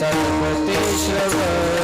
गणपतीश्वर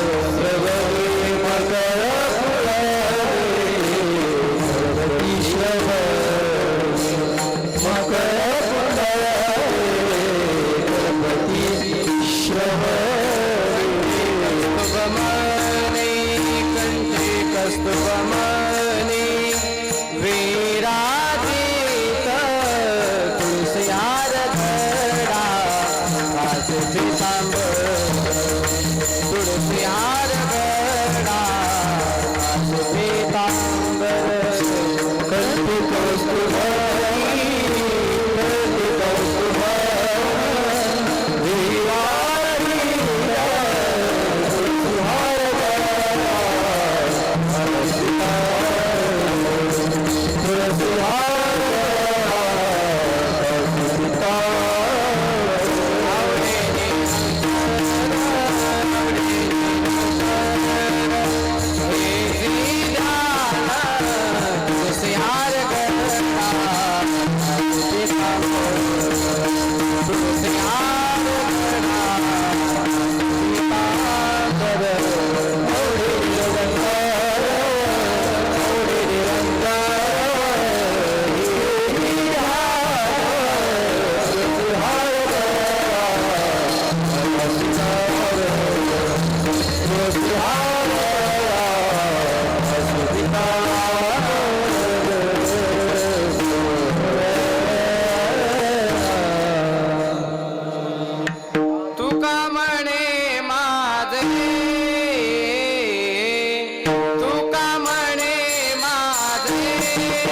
It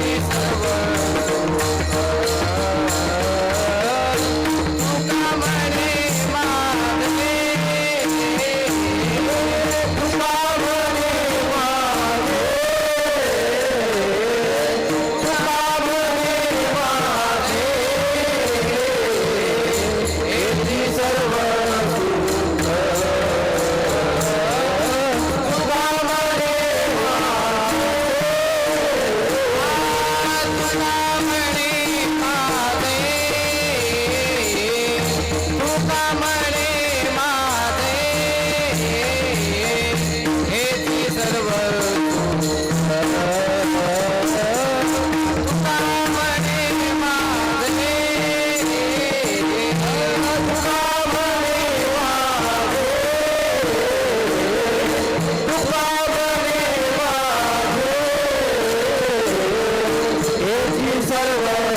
is the world. necessário lá.